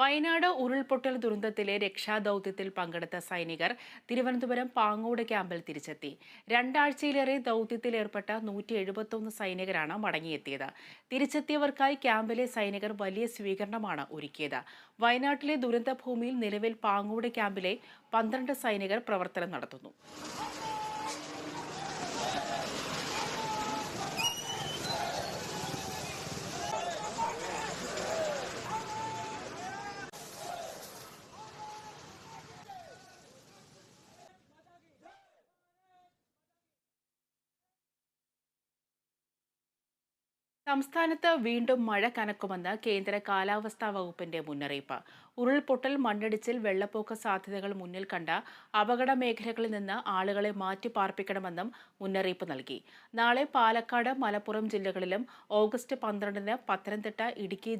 വയനാട് ഉരുൾപൊട്ടൽ ദുരന്തത്തിലെ രക്ഷാദൗത്യത്തിൽ പങ്കെടുത്ത സൈനികർ തിരുവനന്തപുരം പാങ്ങോട് ക്യാമ്പിൽ തിരിച്ചെത്തി. രണ്ടാഴ്ചയിലേറെ ദൗത്യത്തിൽ ഏർപ്പെട്ട നൂറ്റി എഴുപത്തൊന്ന് സൈനികരാണ് മടങ്ങിയെത്തിയത്. തിരിച്ചെത്തിയവർക്കായി ക്യാമ്പിലെ സൈനികർ വലിയ സ്വീകരണമാണ് ഒരുക്കിയത്. വയനാട്ടിലെ ദുരന്തഭൂമിയിൽ നിലവിൽ പാങ്ങോട് ക്യാമ്പിലെ പന്ത്രണ്ട് സൈനികർ പ്രവർത്തനം നടത്തുന്നു. സംസ്ഥാനത്ത് വീണ്ടും മഴ കനക്കുമെന്ന് കേന്ദ്ര കാലാവസ്ഥാ വകുപ്പിന്റെ മുന്നറിയിപ്പ്. ഉരുൾപൊട്ടൽ മണ്ണിടിച്ചിൽ വെള്ളപ്പൊക്ക സാധ്യതകൾ മുന്നിൽ കണ്ട അപകട മേഖലകളിൽ നിന്ന് ആളുകളെ മാറ്റിപ്പാർപ്പിക്കണമെന്നും മുന്നറിയിപ്പ് നൽകി. നാളെ പാലക്കാട് മലപ്പുറം ജില്ലകളിലും ഓഗസ്റ്റ് പന്ത്രണ്ടിന് പത്തനംതിട്ട ഇടുക്കി